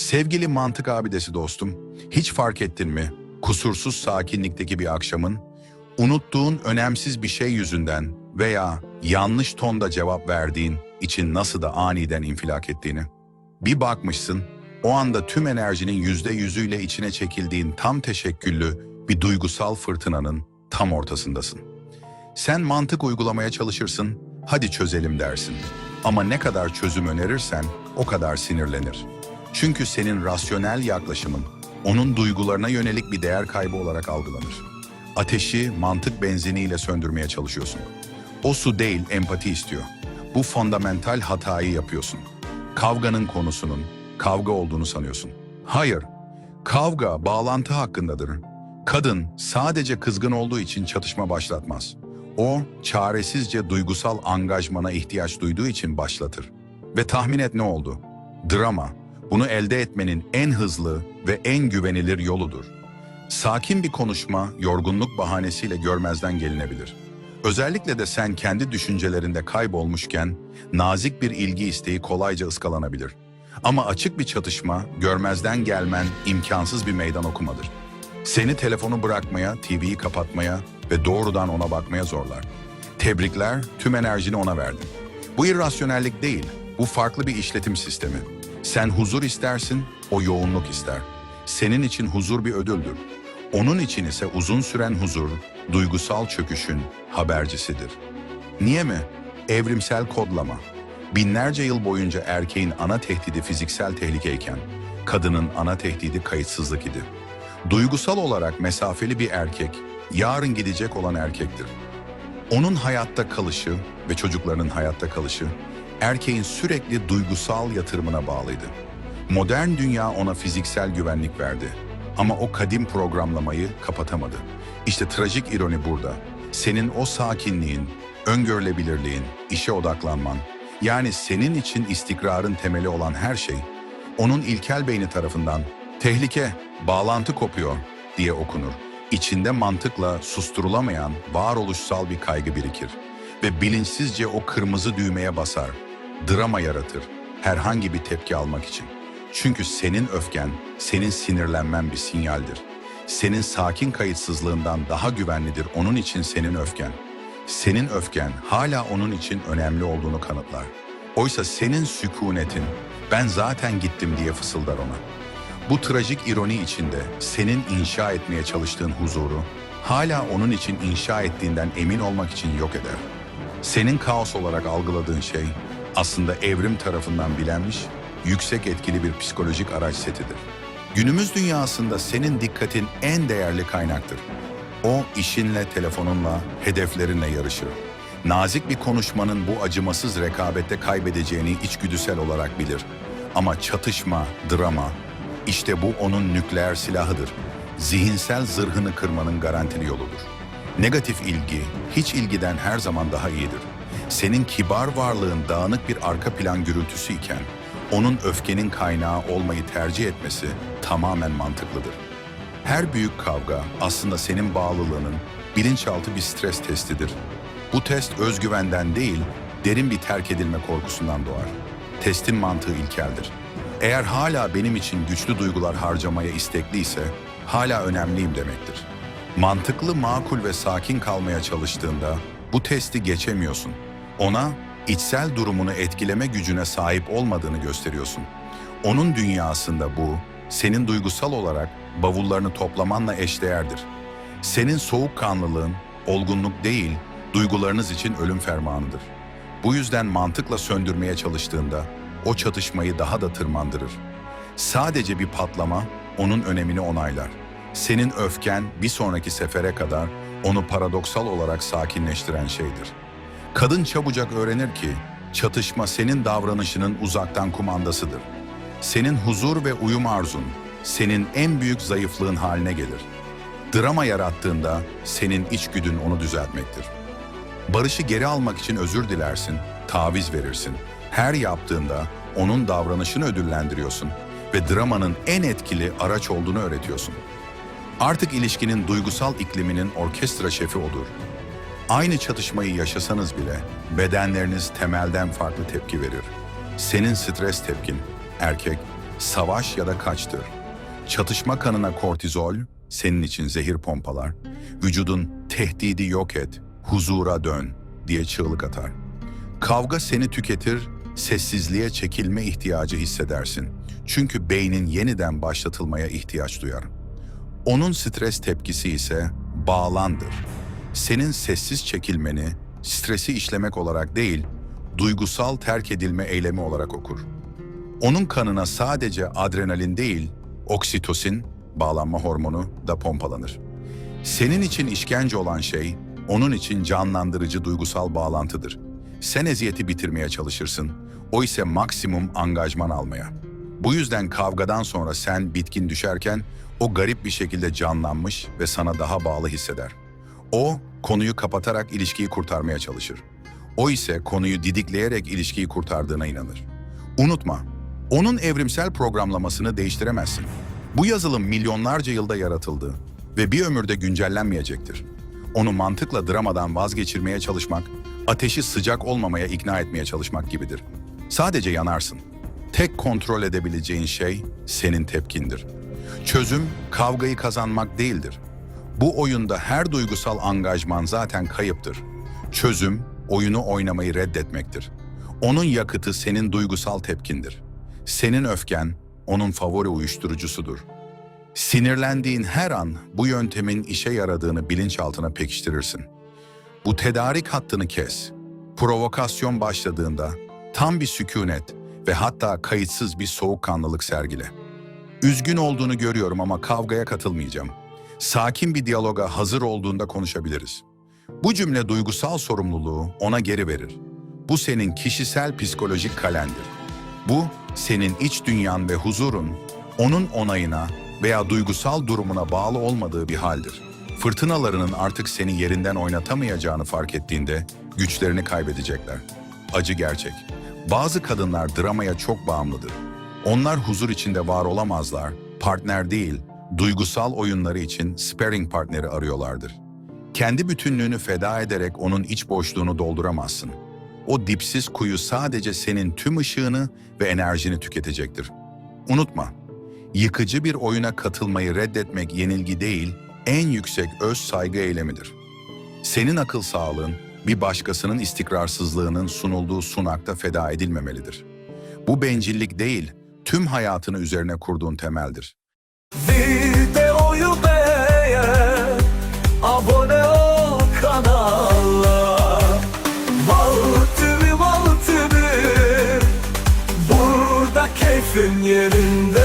Sevgili mantık abidesi dostum, hiç fark ettin mi? Kusursuz sakinlikteki bir akşamın, unuttuğun önemsiz bir şey yüzünden veya yanlış tonda cevap verdiğin için nasıl da aniden infilak ettiğini. Bir bakmışsın, o anda tüm enerjinin yüzde yüzüyle içine çekildiğin tam teşekküllü bir duygusal fırtınanın tam ortasındasın. Sen mantık uygulamaya çalışırsın, hadi çözelim dersin. Ama ne kadar çözüm önerirsen o kadar sinirlenir. Çünkü senin rasyonel yaklaşımın onun duygularına yönelik bir değer kaybı olarak algılanır. Ateşi mantık benziniyle söndürmeye çalışıyorsun. O su değil empati istiyor. Bu fundamental hatayı yapıyorsun. Kavganın konusunun kavga olduğunu sanıyorsun. Hayır, kavga bağlantı hakkındadır. Kadın sadece kızgın olduğu için çatışma başlatmaz. O çaresizce duygusal angajmana ihtiyaç duyduğu için başlatır. Ve tahmin et ne oldu? Drama. Bunu elde etmenin en hızlı ve en güvenilir yoludur. Sakin bir konuşma yorgunluk bahanesiyle görmezden gelinebilir. Özellikle de sen kendi düşüncelerinde kaybolmuşken nazik bir ilgi isteği kolayca ıskalanabilir. Ama açık bir çatışma görmezden gelmen imkansız bir meydan okumadır. Seni telefonu bırakmaya, TV'yi kapatmaya ve doğrudan ona bakmaya zorlar. Tebrikler, tüm enerjini ona verdin. Bu irrasyonellik değil, bu farklı bir işletim sistemi. Sen huzur istersin, o yoğunluk ister. Senin için huzur bir ödüldür. Onun için ise uzun süren huzur, duygusal çöküşün habercisidir. Niye mi? Evrimsel kodlama. Binlerce yıl boyunca erkeğin ana tehdidi fiziksel tehlikeyken, kadının ana tehdidi kayıtsızlık idi. Duygusal olarak mesafeli bir erkek, yarın gidecek olan erkektir. Onun hayatta kalışı ve çocuklarının hayatta kalışı, erkeğin sürekli duygusal yatırımına bağlıydı. Modern dünya ona fiziksel güvenlik verdi. Ama o kadim programlamayı kapatamadı. İşte trajik ironi burada. Senin o sakinliğin, öngörülebilirliğin, işe odaklanman, yani senin için istikrarın temeli olan her şey, onun ilkel beyni tarafından tehlike, bağlantı kopuyor diye okunur. İçinde mantıkla susturulamayan varoluşsal bir kaygı birikir ve bilinçsizce o kırmızı düğmeye basar, drama yaratır herhangi bir tepki almak için. Çünkü senin öfken, senin sinirlenmen bir sinyaldir. Senin sakin kayıtsızlığından daha güvenlidir onun için senin öfken. Senin öfken hala onun için önemli olduğunu kanıtlar. Oysa senin sükunetin, ben zaten gittim diye fısıldar ona. Bu trajik ironi içinde senin inşa etmeye çalıştığın huzuru, hala onun için inşa ettiğinden emin olmak için yok eder. Senin kaos olarak algıladığın şey, aslında evrim tarafından bilenmiş, yüksek etkili bir psikolojik araç setidir. Günümüz dünyasında senin dikkatin en değerli kaynaktır. O işinle, telefonunla, hedeflerinle yarışır. Nazik bir konuşmanın bu acımasız rekabette kaybedeceğini içgüdüsel olarak bilir. Ama çatışma, drama, işte bu onun nükleer silahıdır. Zihinsel zırhını kırmanın garantili yoludur. Negatif ilgi, hiç ilgiden her zaman daha iyidir. Senin kibar varlığın dağınık bir arka plan gürültüsü iken, onun öfkenin kaynağı olmayı tercih etmesi tamamen mantıklıdır. Her büyük kavga aslında senin bağlılığının bilinçaltı bir stres testidir. Bu test özgüvenden değil, derin bir terk edilme korkusundan doğar. Testin mantığı ilkeldir. Eğer hala benim için güçlü duygular harcamaya istekliyse, hala önemliyim demektir. Mantıklı, makul ve sakin kalmaya çalıştığında bu testi geçemiyorsun. Ona içsel durumunu etkileme gücüne sahip olmadığını gösteriyorsun. Onun dünyasında bu, senin duygusal olarak bavullarını toplamanla eşdeğerdir. Senin soğukkanlılığın, olgunluk değil, duygularınız için ölüm fermanıdır. Bu yüzden mantıkla söndürmeye çalıştığında o çatışmayı daha da tırmandırır. Sadece bir patlama onun önemini onaylar. Senin öfken bir sonraki sefere kadar onu paradoksal olarak sakinleştiren şeydir. Kadın çabucak öğrenir ki çatışma senin davranışının uzaktan kumandasıdır. Senin huzur ve uyum arzun senin en büyük zayıflığın haline gelir. Drama yarattığında senin içgüdün onu düzeltmektir. Barışı geri almak için özür dilersin, taviz verirsin. Her yaptığında onun davranışını ödüllendiriyorsun ve dramanın en etkili araç olduğunu öğretiyorsun. Artık ilişkinin duygusal ikliminin orkestra şefi odur. Aynı çatışmayı yaşasanız bile bedenleriniz temelden farklı tepki verir. Senin stres tepkin, erkek, savaş ya da kaçtır. Çatışma kanına kortizol, senin için zehir pompalar. Vücudun tehdidi yok et, huzura dön diye çığlık atar. Kavga seni tüketir, sessizliğe çekilme ihtiyacı hissedersin. Çünkü beynin yeniden başlatılmaya ihtiyaç duyar. Onun stres tepkisi ise bağlandır. Senin sessiz çekilmeni, stresi işlemek olarak değil, duygusal terk edilme eylemi olarak okur. Onun kanına sadece adrenalin değil, oksitosin, bağlanma hormonu da pompalanır. Senin için işkence olan şey, onun için canlandırıcı duygusal bağlantıdır. Sen eziyeti bitirmeye çalışırsın, o ise maksimum angajman almaya. Bu yüzden kavgadan sonra sen bitkin düşerken, o garip bir şekilde canlanmış ve sana daha bağlı hisseder. O, konuyu kapatarak ilişkiyi kurtarmaya çalışır. O ise konuyu didikleyerek ilişkiyi kurtardığına inanır. Unutma, onun evrimsel programlamasını değiştiremezsin. Bu yazılım milyonlarca yılda yaratıldı ve bir ömürde güncellenmeyecektir. Onu mantıkla dramadan vazgeçirmeye çalışmak, ateşi sıcak olmamaya ikna etmeye çalışmak gibidir. Sadece yanarsın. Tek kontrol edebileceğin şey senin tepkindir. Çözüm kavgayı kazanmak değildir. Bu oyunda her duygusal angajman zaten kayıptır. Çözüm oyunu oynamayı reddetmektir. Onun yakıtı senin duygusal tepkindir. Senin öfken onun favori uyuşturucusudur. Sinirlendiğin her an bu yöntemin işe yaradığını bilinçaltına pekiştirirsin. Bu tedarik hattını kes. Provokasyon başladığında tam bir sükunet ve hatta kayıtsız bir soğukkanlılık sergile. Üzgün olduğunu görüyorum ama kavgaya katılmayacağım. Sakin bir diyaloga hazır olduğunda konuşabiliriz. Bu cümle duygusal sorumluluğu ona geri verir. Bu senin kişisel psikolojik kalendir. Bu senin iç dünyan ve huzurun onun onayına veya duygusal durumuna bağlı olmadığı bir haldir. Fırtınalarının artık seni yerinden oynatamayacağını fark ettiğinde güçlerini kaybedecekler. Acı gerçek. Bazı kadınlar dramaya çok bağımlıdır. Onlar huzur içinde var olamazlar, partner değil, duygusal oyunları için sparring partneri arıyorlardır. Kendi bütünlüğünü feda ederek onun iç boşluğunu dolduramazsın. O dipsiz kuyu sadece senin tüm ışığını ve enerjini tüketecektir. Unutma, yıkıcı bir oyuna katılmayı reddetmek yenilgi değil, en yüksek öz saygı eylemidir. Senin akıl sağlığın, bir başkasının istikrarsızlığının sunulduğu sunakta feda edilmemelidir. Bu bencillik değil, tüm hayatını üzerine kurduğun temeldir. Videoyu beğen Abone ol kanala Bal tümü mal tümü Burada keyfin yerinde